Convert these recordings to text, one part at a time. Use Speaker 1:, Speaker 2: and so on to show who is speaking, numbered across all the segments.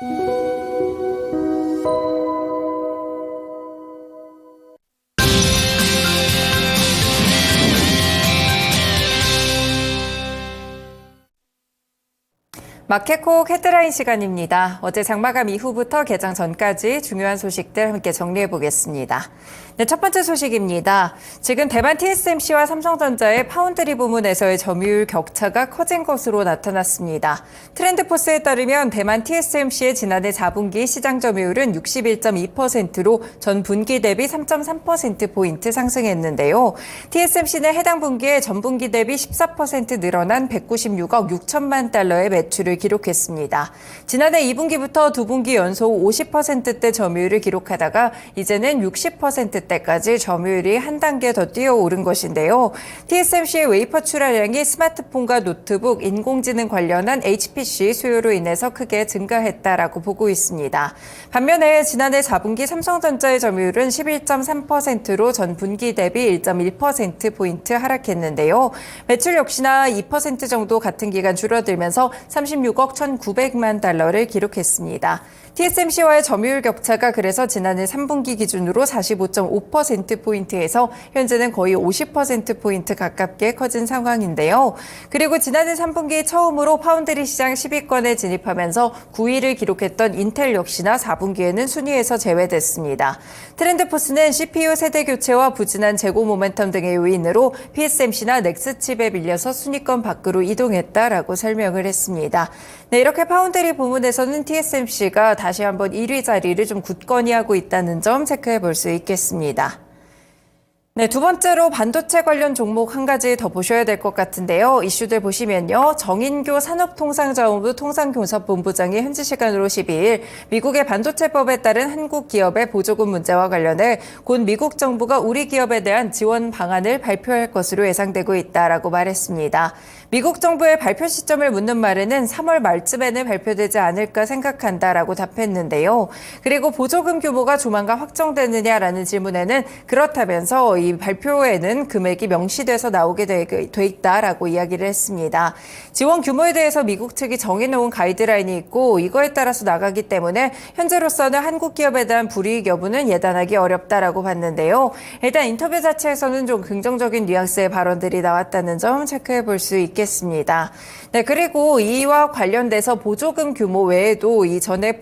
Speaker 1: Thank you. 마켓콕 헤드라인 시간입니다. 어제 장마감 이후부터 개장 전까지 중요한 소식들 함께 정리해 보겠습니다. 네, 첫 번째 소식입니다. 지금 대만 TSMC와 삼성전자의 파운드리 부문에서의 점유율 격차가 커진 것으로 나타났습니다. 트렌드포스에 따르면 대만 TSMC의 지난해 4분기 시장 점유율은 61.2%로 전 분기 대비 3.3%포인트 상승했는데요. TSMC는 해당 분기에 전 분기 대비 14% 늘어난 196억 6천만 달러의 매출을 기록했습니다. 지난해 2분기부터 두 분기 연속 50%대 점유율을 기록하다가 이제는 60%대까지 점유율이 한 단계 더 뛰어오른 것인데요. TSMC의 웨이퍼 출하량이 스마트폰과 노트북, 인공지능 관련한 HPC 수요로 인해서 크게 증가했다라고 보고 있습니다. 반면에 지난해 4분기 삼성전자의 점유율은 11.3%로 전 분기 대비 1.1%포인트 하락했는데요. 매출 역시나 2% 정도 같은 기간 줄어들면서 36억 1,900만 달러를 기록했습니다. TSMC와의 점유율 격차가 그래서 지난해 3분기 기준으로 45.5%포인트에서 현재는 거의 50%포인트 가깝게 커진 상황인데요. 그리고 지난해 3분기 처음으로 파운드리 시장 10위권에 진입하면서 9위를 기록했던 인텔 역시나 4분기에는 순위에서 제외됐습니다. 트렌드포스는 CPU 세대 교체와 부진한 재고 모멘텀 등의 요인으로 PSMC나 넥스칩에 밀려서 순위권 밖으로 이동했다라고 설명을 했습니다. 네, 이렇게 파운드리 부문에서는 TSMC가 다시 한번 1위 자리를 좀 굳건히 하고 있다는 점 체크해 볼 수 있겠습니다. 네, 두 번째로 반도체 관련 종목 한 가지 더 보셔야 될 것 같은데요. 이슈들 보시면요. 정인교 산업통상자원부 통상교섭본부장이 현지 시간으로 12일 미국의 반도체법에 따른 한국 기업의 보조금 문제와 관련해 곧 미국 정부가 우리 기업에 대한 지원 방안을 발표할 것으로 예상되고 있다라고 말했습니다. 미국 정부의 발표 시점을 묻는 말에는 3월 말쯤에는 발표되지 않을까 생각한다라고 답했는데요. 그리고 보조금 규모가 조만간 확정되느냐라는 질문에는 그렇다면서 이 발표에는 금액이 명시돼서 나오게 돼, 돼 있다라고 이야기를 했습니다. 지원 규모에 대해서 미국 측이 정해놓은 가이드라인이 있고 이거에 따라서 나가기 때문에 현재로서는 한국 기업에 대한 불이익 여부는 예단하기 어렵다라고 봤는데요. 일단 인터뷰 자체에서는 좀 긍정적인 뉘앙스의 발언들이 나왔다는 점 체크해 볼 수 있겠습니다. 네, 그리고 이와 관련돼서 보조금 규모 외에도 이전에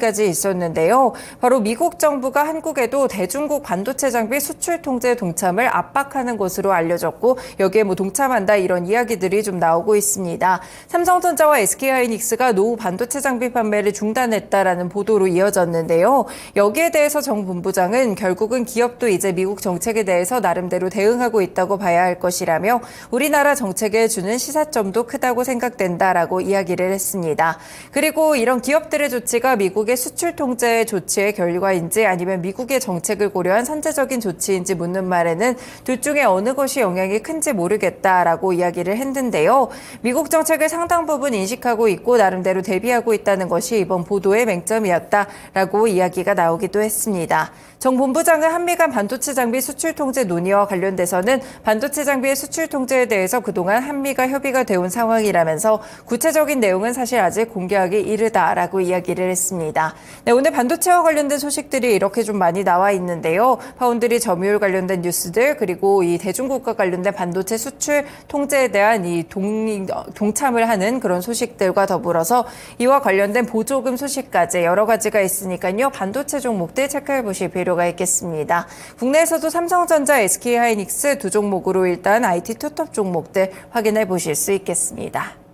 Speaker 1: 가지 있었는데요. 바로 미국 정부가 한국에도 대중국 반도체 장비 수출 통제 동참을 압박하는 것으로 알려졌고 여기에 뭐 동참한다 이런 이야기들이 좀 나오고 있습니다. 삼성전자와 SK하이닉스가 노후 반도체 장비 판매를 중단했다라는 보도로 이어졌는데요. 여기에 대해서 정 본부장은 결국은 기업도 이제 미국 정책에 대해서 나름대로 대응하고 있다고 봐야 할 것이라며 우리나라 정책에 주는 시사점도 크다고 생각된다라고 이야기를 했습니다. 그리고 이런 기업들의 조치가 미국의 수출 통제 조치의 결과인지 아니면 미국의 정책을 고려한 선제적인 조치인지 묻는 말에는 둘 중에 어느 것이 영향이 큰지 모르겠다라고 이야기를 했는데요. 미국 정책을 상당 부분 인식하고 있고 나름대로 대비하고 있다는 것이 이번 보도의 맹점이었다라고 이야기가 나오기도 했습니다. 정 본부장은 한미 간 반도체 장비 수출 통제 논의와 관련돼서는 반도체 장비의 수출 통제에 대해서 그동안 한미가 협의가 되온 상황이라면서 구체적인 내용은 사실 아직 공개하기 이르다라고 이야기를 했습니다. 네, 오늘 반도체와 관련된 소식들이 이렇게 좀 많이 나와 있는데요. 파운드리 점유율 관련된 뉴스들 그리고 이 대중국과 관련된 반도체 수출 통제에 대한 이 동, 동참을 하는 그런 소식들과 더불어서 이와 관련된 보조금 소식까지 여러 가지가 있으니까요. 반도체 종목들 체크해 보실 필요가 있겠습니다. 국내에서도 삼성전자, SK하이닉스 두 종목으로 일단 IT 투톱 종목들 확인해 보실 수 있겠습니다.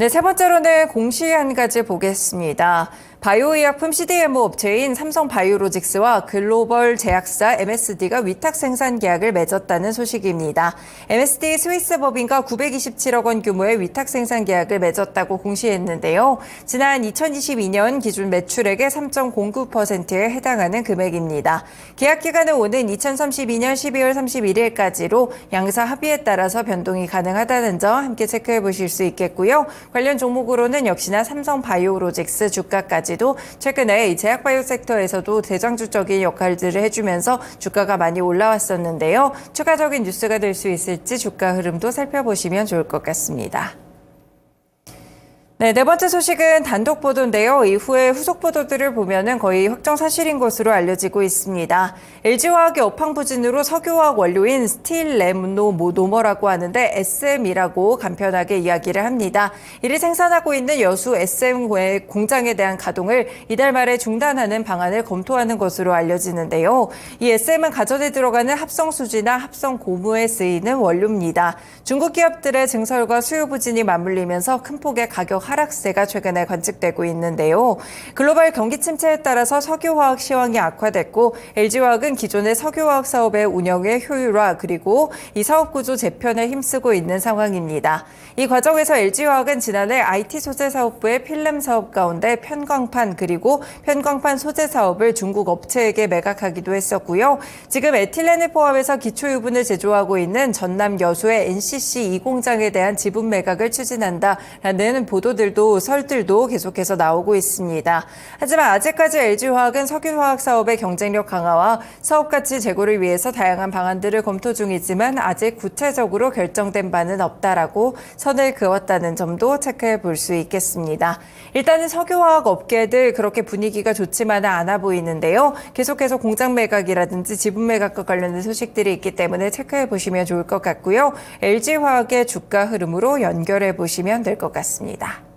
Speaker 1: 네, 세 번째로는 공시 한 가지 보겠습니다. 바이오의약품 CDMO 업체인 삼성바이오로직스와 글로벌 제약사 MSD가 위탁 생산 계약을 맺었다는 소식입니다. MSD 스위스 법인과 927억 원 규모의 위탁 생산 계약을 맺었다고 공시했는데요. 지난 2022년 기준 매출액의 3.09%에 해당하는 금액입니다. 계약 기간은 오는 2032년 12월 31일까지로 양사 합의에 따라서 변동이 가능하다는 점 함께 체크해 보실 수 있겠고요. 관련 종목으로는 역시나 삼성바이오로직스 주가까지 도 최근에 이 제약바이오 섹터에서도 대장주적인 역할들을 해주면서 주가가 많이 올라왔었는데요. 추가적인 뉴스가 될 수 있을지 주가 흐름도 살펴보시면 좋을 것 같습니다. 네, 네 번째 소식은 단독 보도인데요. 이후에 후속 보도들을 보면은 거의 확정 사실인 것으로 알려지고 있습니다. LG화학의 업황 부진으로 석유화학 원료인 스틸 레노 모노머라고 하는데 SM이라고 간편하게 이야기를 합니다. 이를 생산하고 있는 여수 SM 공장에 대한 가동을 이달 말에 중단하는 방안을 검토하는 것으로 알려지는데요. 이 SM은 가전에 들어가는 합성 수지나 합성 고무에 쓰이는 원료입니다. 중국 기업들의 증설과 수요 부진이 맞물리면서 큰 폭의 가격 하락세가 최근에 관측되고 있는데요. 글로벌 경기 침체에 따라서 석유화학 시황이 악화됐고 LG화학은 기존의 석유화학 사업의 운영의 효율화 그리고 이 사업 구조 재편에 힘쓰고 있는 상황입니다. 이 과정에서 LG화학은 지난해 IT 소재 사업부의 필름 사업 가운데 편광판 그리고 편광판 소재 사업을 중국 업체에게 매각하기도 했었고요. 지금 에틸렌을 포함해서 기초유분을 제조하고 있는 전남 여수의 NCC 이 공장에 대한 지분 매각을 추진한다라는 보도 들도 설들도 계속해서 나오고 있습니다. 하지만 아직까지 LG화학은 석유화학 사업의 경쟁력 강화와 사업 가치 제고를 위해서 다양한 방안들을 검토 중이지만 아직 구체적으로 결정된 바는 없다라고 선을 그었다는 점도 체크해 볼 수 있겠습니다. 일단은 석유화학 업계들 그렇게 분위기가 좋지만은 않아 보이는데요. 계속해서 공장 매각이라든지 지분 매각과 관련된 소식들이 있기 때문에 체크해 보시면 좋을 것 같고요. LG화학의 주가 흐름으로 연결해 보시면 될 것 같습니다.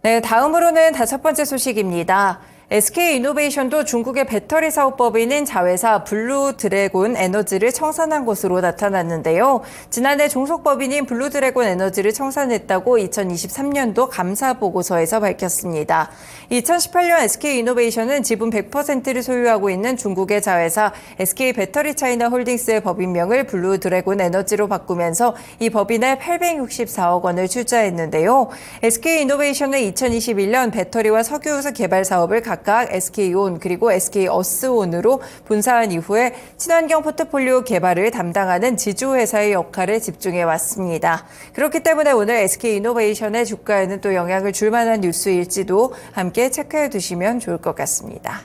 Speaker 1: 네, 다음으로는 다섯 번째 소식입니다. SK 이노베이션도 중국의 배터리 사업법인인 자회사 블루 드래곤 에너지를 청산한 것으로 나타났는데요. 지난해 종속법인인 블루 드래곤 에너지를 청산했다고 2023년도 감사 보고서에서 밝혔습니다. 2018년 SK 이노베이션은 지분 100%를 소유하고 있는 중국의 자회사 SK 배터리 차이나 홀딩스의 법인명을 블루 드래곤 에너지로 바꾸면서 이 법인에 864억 원을 출자했는데요. SK 이노베이션은 2021년 배터리와 석유우수 개발 사업을 각 각각 SK온 그리고 SK어스온으로 분사한 이후에 친환경 포트폴리오 개발을 담당하는 지주회사의 역할에 집중해 왔습니다. 그렇기 때문에 오늘 SK이노베이션의 주가에는 또 영향을 줄 만한 뉴스일지도 함께 체크해 두시면 좋을 것 같습니다.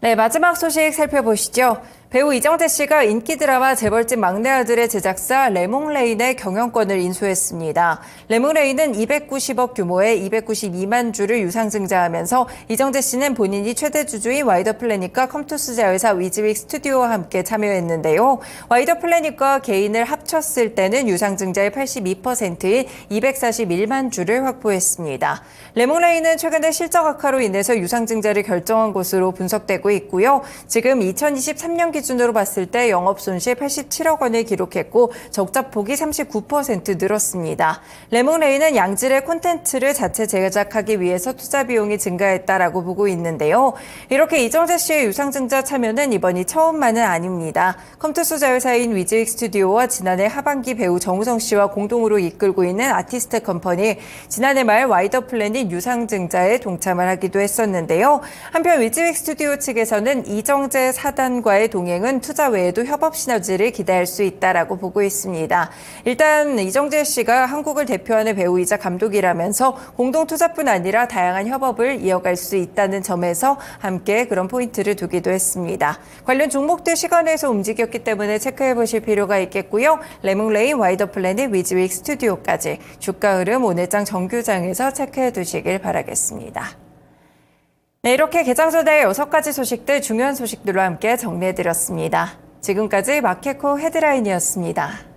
Speaker 1: 네, 마지막 소식 살펴보시죠. 배우 이정재 씨가 인기 드라마 재벌집 막내 아들의 제작사 레몽레인의 경영권을 인수했습니다. 레몽레인은 290억 규모의 292만 주를 유상증자하면서 이정재 씨는 본인이 최대 주주인 와이더 플래닛과 컴투스 자회사 위즈윅 스튜디오와 함께 참여했는데요. 와이더 플래닛과 개인을 합쳤을 때는 유상증자의 82%인 241만 주를 확보했습니다. 레몽레인은 최근에 실적 악화로 인해서 유상증자를 결정한 것으로 분석되고 있고요. 지금 2023년 기준 기준으로 봤을 때 영업 손실 87억 원을 기록했고 적자폭이 39% 늘었습니다. 레몬레이는 양질의 콘텐츠를 자체 제작하기 위해서 투자 비용이 증가했다라고 보고 있는데요. 이렇게 이정재 씨의 유상증자 참여는 이번이 처음만은 아닙니다. 컴투스 자회사인 위즈익 스튜디오와 지난해 하반기 배우 정우성 씨와 공동으로 이끌고 있는 아티스트 컴퍼니 지난해 말 와이더 플래닛 유상증자에 동참을 하기도 했었는데요. 한편 위즈익 스튜디오 측에서는 이정재 사단과의 동행 동행은 투자 외에도 협업 시너지를 기대할 수 있다라고 보고 있습니다. 일단 이정재 씨가 한국을 대표하는 배우이자 감독이라면서 공동 투자뿐 아니라 다양한 협업을 이어갈 수 있다는 점에서 함께 그런 포인트를 두기도 했습니다. 관련 종목들 시간에서 움직였기 때문에 체크해 보실 필요가 있겠고요. 레몽레인 와이더 플래닛 위즈윅 스튜디오까지 주가 흐름 오늘장 정규장에서 체크해 두시길 바라겠습니다. 네, 이렇게 개장소대 여섯 가지 소식들 중요한 소식들로 함께 정리해드렸습니다. 지금까지 마케코 헤드라인이었습니다.